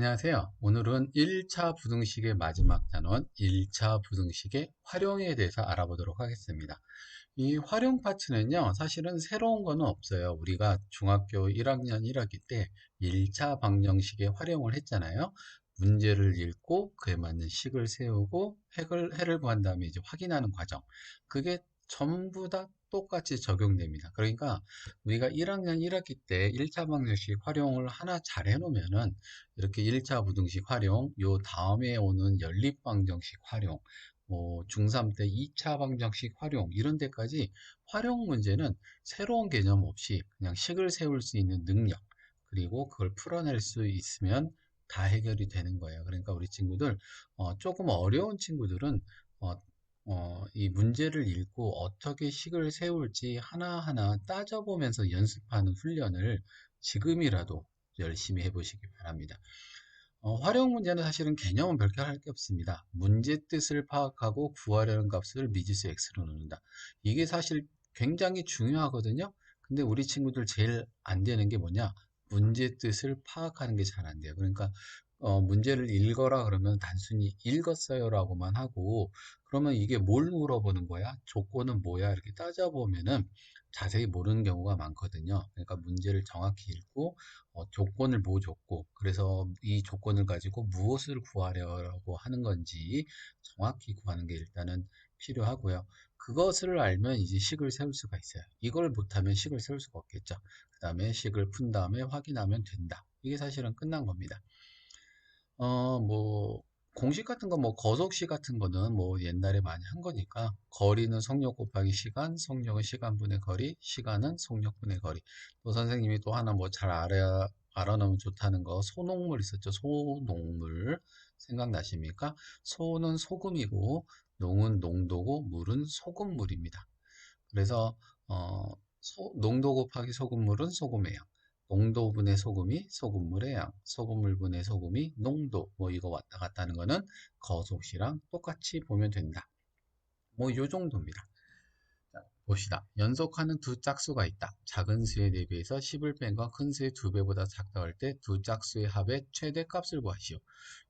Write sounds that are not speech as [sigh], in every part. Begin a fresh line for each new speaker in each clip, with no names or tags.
안녕하세요. 오늘은 1차 부등식의 마지막 단원 1차 부등식의 활용에 대해서 알아보도록 하겠습니다. 이 활용 파트는요, 사실은 새로운 거는 없어요. 우리가 중학교 1학년 1학기 때 1차 방정식의 활용을 했잖아요. 문제를 읽고 그에 맞는 식을 세우고 해를, 해를 구한 다음에 이제 확인하는 과정. 그게 전부 다 똑같이 적용됩니다. 그러니까 우리가 1학년 1학기 때 1차 방정식 활용을 하나 잘 해놓으면은 이렇게 1차 부등식 활용, 요 다음에 오는 연립 방정식 활용, 뭐 중3 때 2차 방정식 활용 이런 데까지 활용 문제는 새로운 개념 없이 그냥 식을 세울 수 있는 능력 그리고 그걸 풀어낼 수 있으면 다 해결이 되는 거예요. 그러니까 우리 친구들 어, 조금 어려운 친구들은 어, 어, 이 문제를 읽고 어떻게 식을 세울지 하나하나 따져보면서 연습하는 훈련을 지금이라도 열심히 해보시기 바랍니다. 어, 활용 문제는 사실은 개념은 별게 할 게 없습니다. 문제 뜻을 파악하고 구하려는 값을 미지수 x로 넣는다. 이게 사실 굉장히 중요하거든요. 근데 우리 친구들 제일 안 되는 게 뭐냐? 문제 뜻을 파악하는 게 잘 안 돼요. 그러니까 어, 문제를 읽어라 그러면 단순히 읽었어요라고만 하고 그러면 이게 뭘 물어보는 거야? 조건은 뭐야? 이렇게 따져보면은 자세히 모르는 경우가 많거든요. 그러니까 문제를 정확히 읽고 어, 조건을 뭐 줬고 그래서 이 조건을 가지고 무엇을 구하려고 하는 건지 정확히 구하는 게 일단은 필요하고요. 그것을 알면 이제 식을 세울 수가 있어요. 이걸 못하면 식을 세울 수가 없겠죠. 그 다음에 식을 푼 다음에 확인하면 된다. 이게 사실은 끝난 겁니다. 어, 뭐, 공식 같은 거, 뭐, 거속식 같은 거는 뭐, 옛날에 많이 한 거니까, 거리는 속력 곱하기 시간, 속력은 시간분의 거리, 시간은 속력분의 거리. 또 선생님이 또 하나 뭐, 잘 알아, 알아놓으면 좋다는 거, 소농물 있었죠. 소농물. 생각나십니까? 소는 소금이고, 농은 농도고, 물은 소금물입니다. 그래서, 어, 소, 농도 곱하기 소금물은 소금의 양. 농도분의 소금이 소금물의 양, 소금물분의 소금이 농도, 뭐 이거 왔다 갔다 하는 거는 거속시랑 똑같이 보면 된다. 뭐 요 정도입니다. 자, 봅시다. 연속하는 두 짝수가 있다. 작은 수에 대비해서 10을 뺀거큰 수의 두 배보다 작다 할 때 두 짝수의 합의 최대값을 구하시오.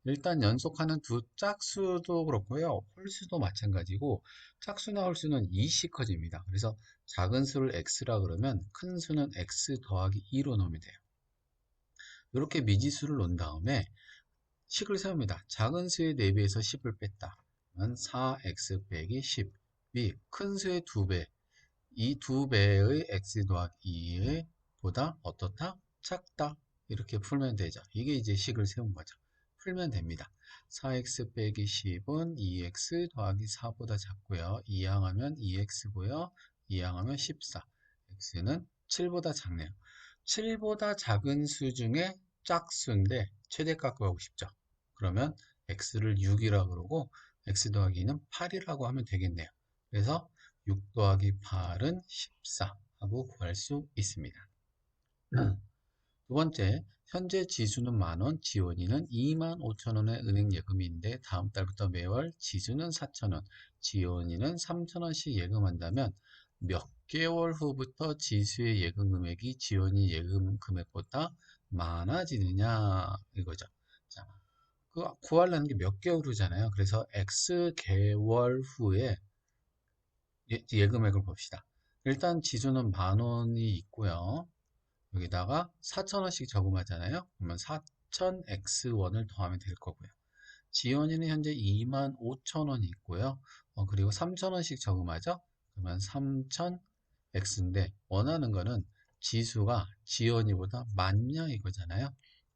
일단 연속하는 두 짝수도 그렇고요. 홀수도 마찬가지고 짝수나 홀수는 2씩 커집니다. 그래서 작은 수를 x라 그러면 큰 수는 x 더하기 2로 놓으면 돼요. 이렇게 미지수를 놓은 다음에 식을 세웁니다. 작은 수에 대비해서 10을 뺐다. 그러면 4x 빼기 10. 이 큰 수의 2배. 이 2배의 x 더하기 2의 보다 어떻다? 작다. 이렇게 풀면 되죠. 이게 이제 식을 세운 거죠. 풀면 됩니다. 4x 빼기 10은 2x 더하기 4보다 작고요. 2항하면 2x고요. 2항하면 14. x는 7보다 작네요. 7보다 작은 수 중에 짝수인데 최대값 구하고 싶죠. 그러면 x를 6이라고 그러고 x 더하기 2는 8이라고 하면 되겠네요. 그래서 6 더하기 8은 14 하고 구할 수 있습니다. [clears throat] 두 번째, 현재 지수는 만원, 지원이는 2만 5천원의 은행 예금인데 다음 달부터 매월 지수는 4천원, 지원이는 3천원씩 예금한다면 몇 개월 후부터 지수의 예금 금액이 지원이 예금 금액보다 많아지느냐 이거죠. 자, 그 구하려는 게 몇 개월 후잖아요. 그래서 X 개월 후에 예, 예금액을 봅시다. 일단 지수는 만 원이 있고요. 여기다가 4천원씩 저금하잖아요. 그러면 4,000X1을 더하면 될 거고요. 지원이는 현재 2만 5천원이 있고요. 어, 그리고 3천원씩 저금하죠. 그러면 3000X인데 원하는 거는 지수가 지원이보다 많냐 이거잖아요.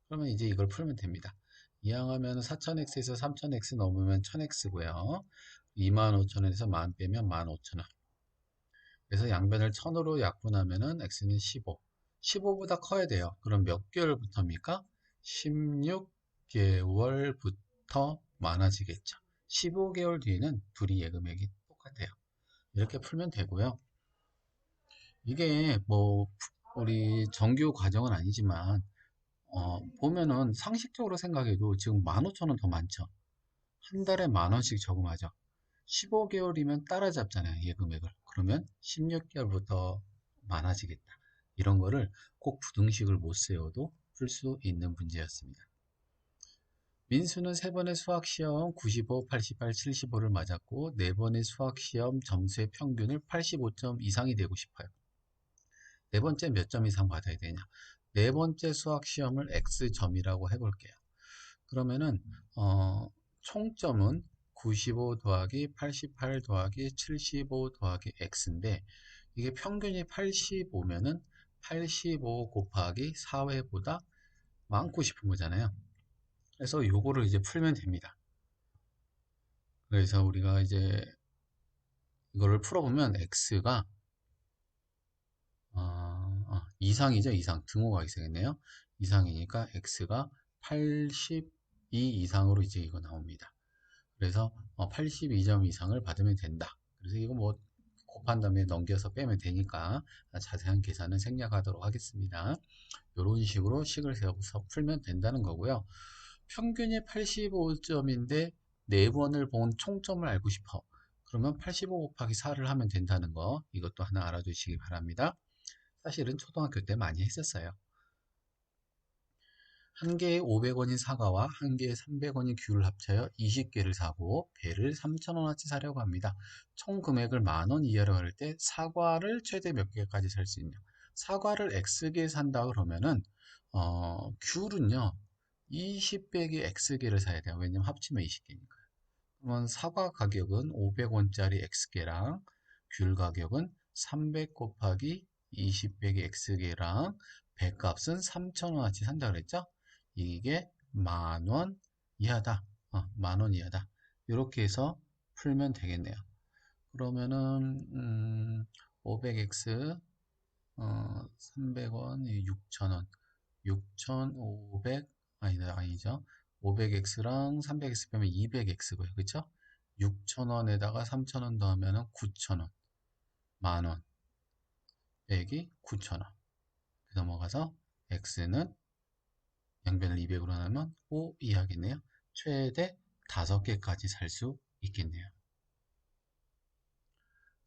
그러면 이제 이걸 풀면 됩니다. 이항하면 4000X에서 3000X 넘으면 1000X고요. 25,000원에서 만 빼면 15,000원. 그래서 양변을 1000으로 약분하면은 X는 15. 15보다 커야 돼요. 그럼 몇 개월부터입니까? 16개월부터 많아지겠죠. 15개월 뒤에는 둘이 예금액이 똑같아요. 이렇게 풀면 되고요. 이게 뭐 우리 정규 과정은 아니지만 어, 보면은 상식적으로 생각해도 지금 15,000원 더 많죠. 한 달에 만 원씩 저금하죠. 15개월이면 따라잡잖아요. 예금액을. 그러면 16개월부터 많아지겠다. 이런 거를 꼭 부등식을 못 세워도 풀 수 있는 문제였습니다. 민수는 세 번의 수학시험 95, 88, 75를 맞았고 네 번의 수학시험 점수의 평균을 85점 이상이 되고 싶어요. 네 번째 몇 점 이상 받아야 되냐? 네 번째 수학시험을 X점이라고 해볼게요. 그러면은 어, 총점은 95 더하기 88 더하기 75 더하기 X인데 이게 평균이 85면은 85 곱하기 4회보다 많고 싶은 거잖아요. 그래서 요거를 이제 풀면 됩니다. 그래서 우리가 이제 이거를 풀어보면 x가 어, 어, 이상이죠 이상 등호가 있어야겠네요 이상이니까 x가 82 이상으로 이제 이거 나옵니다 그래서 어, 82점 이상을 받으면 된다 그래서 이거 뭐 곱한 다음에 넘겨서 빼면 되니까 자세한 계산은 생략하도록 하겠습니다 이런 식으로 식을 세워서 풀면 된다는 거고요 평균이 85점인데 4번을 본 총점을 알고 싶어. 그러면 85 곱하기 4를 하면 된다는 거 이것도 하나 알아두시기 바랍니다. 사실은 초등학교 때 많이 했었어요. 한 개에 500원인 사과와 한 개에 300원인 귤을 합쳐요 20개를 사고 배를 3,000원어치 사려고 합니다. 총 금액을 만원 이하로 할 때 사과를 최대 몇 개까지 살 수 있냐? 사과를 X개 산다 그러면은 어, 귤은요 20 빼기 X개를 사야 돼요. 왜냐면 합치면 20개니까. 그러면 사과 가격은 500원짜리 X개랑 귤 가격은 300 곱하기 20 빼기 X개랑 배값은 3,000원어치 산다 그랬죠? 이게 만 원 이하다. 어, 만원 이하다. 이렇게 해서 풀면 되겠네요. 그러면은 음, 500X 어, 300원, 6,000원, 6,500 아니, 아니죠. 500x랑 300x 빼면 200x고요. 그쵸? 6,000원에다가 3,000원 더하면 9,000원. 만원. 빼기 9,000원. 넘어가서 x는 양변을 200으로 나누면 5 이하겠네요. 최대 5개까지 살 수 있겠네요.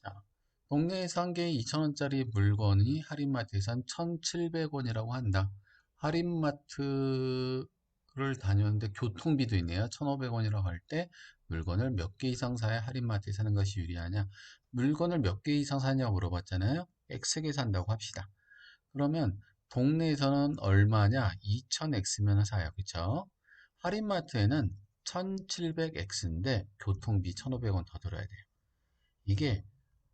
자, 동네에서 한 개에 2,000원짜리 물건이 할인마트에선 1,700원이라고 한다. 할인마트를 다녔는데 교통비도 있네요. 1,500원이라고 할 때 물건을 몇 개 이상 사야 할인마트에 사는 것이 유리하냐? 물건을 몇 개 이상 사냐고 물어봤잖아요. X개 산다고 합시다. 그러면 동네에서는 얼마냐? 2000X면 사요. 그쵸? 할인마트에는 1700X인데 교통비 1500원 더 들어야 돼요. 이게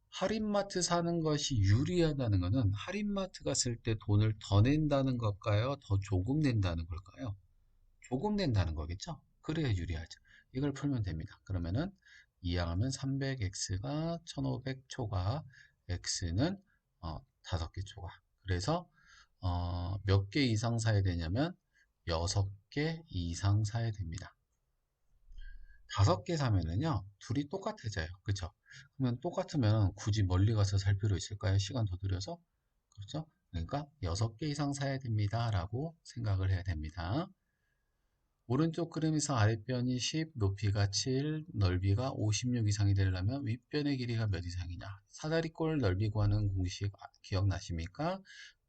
할인마트 사는 것이 유리하다는 것은 할인마트 갔을 때 돈을 더 낸다는 걸까요? 더 조금 낸다는 걸까요? 조금 낸다는 거겠죠? 그래야 유리하죠. 이걸 풀면 됩니다. 그러면은 이항하면 300x가 1500 초과 x는 어, 5개 초과. 그래서 어, 몇 개 이상 사야 되냐면 6개 이상 사야 됩니다. 5개 사면은요. 둘이 똑같아져요. 그쵸? 그러면 똑같으면 굳이 멀리 가서 살 필요 있을까요? 시간 더 들여서? 그렇죠? 그러니까 6개 이상 사야 됩니다. 라고 생각을 해야 됩니다. 오른쪽 그림에서 아랫변이 10, 높이가 7, 넓이가 56 이상이 되려면 윗변의 길이가 몇 이상이냐? 사다리꼴 넓이 구하는 공식 기억나십니까?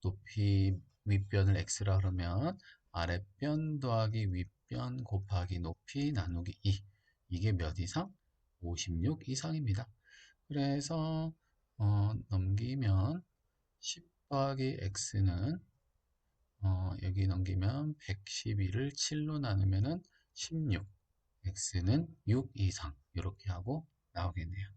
높이 윗변을 x라 그러면 아랫변 더하기 윗변 곱하기 높이 나누기 2 이게 몇 이상? 56 이상입니다. 그래서 어, 넘기면 10 더하기 x는 어, 여기 넘기면 112를 7로 나누면 16 x는 6 이상 이렇게 하고 나오겠네요.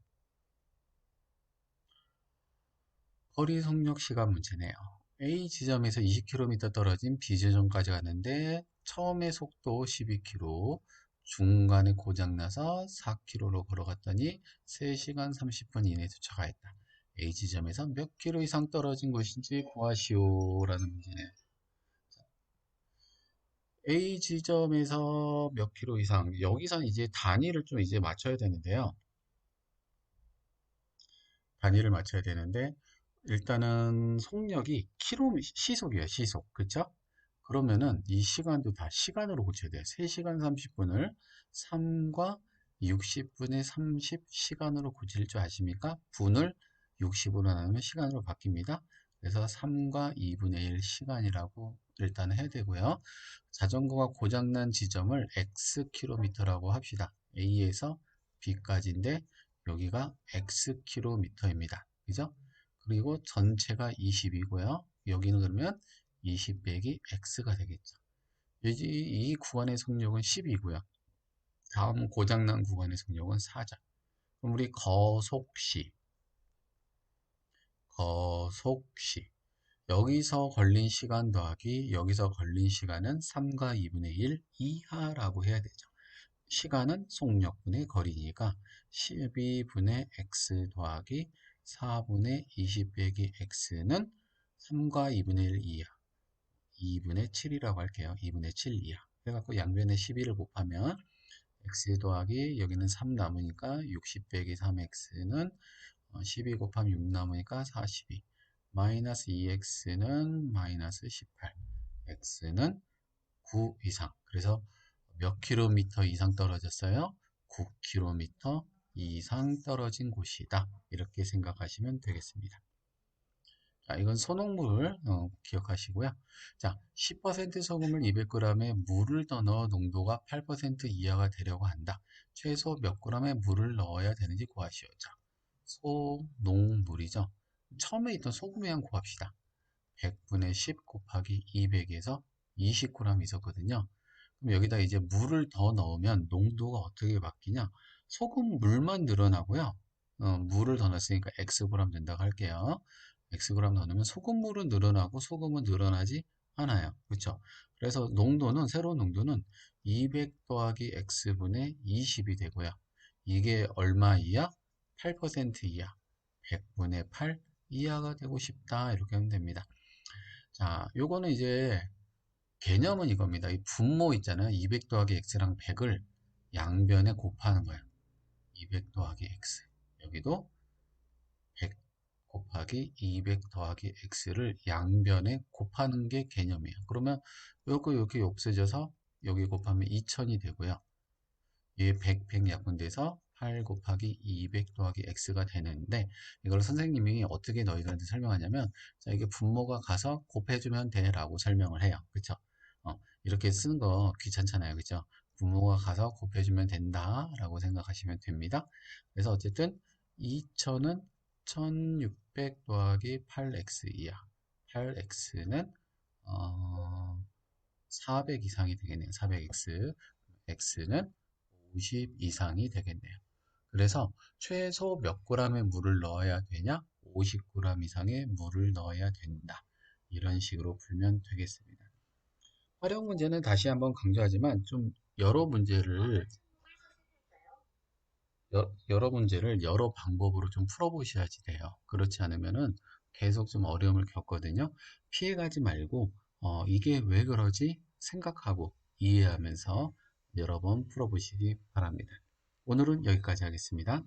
거리 속력 시간 문제네요. A 지점에서 20km 떨어진 B 지점까지 갔는데 처음에 속도 12km, 중간에 고장나서 4km로 걸어갔더니 3시간 30분 이내에 도착하였다. A 지점에서 몇 킬로 이상 떨어진 곳인지 구하시오 라는 문제네요. A 지점에서 몇 킬로 이상 여기서 이제 단위를 좀 이제 맞춰야 되는데요. 단위를 맞춰야 되는데 일단은 속력이 킬로 시속이에요 시속 그쵸 그러면은 이 시간도 다 시간으로 고쳐야 돼요. 3시간 30분을 3과 60분의 30 시간으로 고칠 줄 아십니까? 분을 60으로 나누면 시간으로 바뀝니다. 그래서 3과 2분의 1 시간이라고 일단 해야 되고요. 자전거가 고장난 지점을 xkm라고 합시다. A에서 B까지인데 여기가 xkm입니다. 그죠? 그리고 전체가 20이고요. 여기는 그러면 20 빼기 x가 되겠죠. 이, 이 구간의 속력은 10이고요. 다음 고장난 구간의 속력은 4죠. 그럼 우리 거속시 거속시 여기서 걸린 시간 더하기 여기서 걸린 시간은 3과 2분의 1 이하라고 해야 되죠. 시간은 속력분의 거리니까 12분의 x 더하기 4분의 20 빼기 x는 3과 2분의 1 이하. 2분의 7이라고 할게요. 2분의 7 이하. 그래갖고 양변에 12를 곱하면 x 더하기 여기는 3 남으니까 60 빼기 3x는 12 어, 곱하면 6 남으니까 42 마이너스 2x는 마이너스 18 x는 9 이상. 그래서 몇 킬로미터 이상 떨어졌어요? 9km 이상 떨어진 곳이다. 이렇게 생각하시면 되겠습니다. 자, 이건 소농물 어, 기억하시고요. 자, 10% 소금을 200g에 물을 더 넣어 농도가 8% 이하가 되려고 한다. 최소 몇 g의 물을 넣어야 되는지 구하시오. 자, 소농물이죠. 처음에 있던 소금의 양 구합시다. 100분의 10 곱하기 200에서 20g 있었거든요. 그럼 여기다 이제 물을 더 넣으면 농도가 어떻게 바뀌냐? 소금 물만 늘어나고요. 어, 물을 더 넣었으니까 Xg 된다고 할게요. Xg 넣으면 소금물은 늘어나고 소금은 늘어나지 않아요. 그렇죠? 그래서 농도는 새로운 농도는 200 더하기 X분의 20이 되고요. 이게 얼마 이하? 8% 이하. 100분의 8 이하가 되고 싶다. 이렇게 하면 됩니다. 자, 요거는 이제 개념은 이겁니다. 이 분모 있잖아요. 200 더하기 x랑 100을 양변에 곱하는 거예요. 200 더하기 x. 여기도 100 곱하기 200 더하기 x를 양변에 곱하는 게 개념이에요. 그러면 요거 이렇게 없어져서 여기 곱하면 2000이 되고요. 얘 100, 100 약분돼서 8 곱하기 200 더하기 x가 되는데 이걸 선생님이 어떻게 너희들한테 설명하냐면 자 이게 분모가 가서 곱해주면 돼 라고 설명을 해요 그쵸 어, 이렇게 쓰는 거 귀찮잖아요 그쵸 분모가 가서 곱해주면 된다 라고 생각하시면 됩니다 그래서 어쨌든 2000은 1600 더하기 8x 이하 8x는 어, 400 이상이 되겠네요 400x x는 50 이상이 되겠네요 그래서 최소 몇 g의 물을 넣어야 되냐? 50g 이상의 물을 넣어야 된다. 이런 식으로 풀면 되겠습니다. 활용 문제는 다시 한번 강조하지만 좀 여러 문제를 여, 여러 문제를 여러 방법으로 좀 풀어보셔야지 돼요. 그렇지 않으면은 계속 좀 어려움을 겪거든요. 피해가지 말고 어, 이게 왜 그러지 생각하고 이해하면서 여러 번 풀어보시기 바랍니다. 오늘은 여기까지 하겠습니다.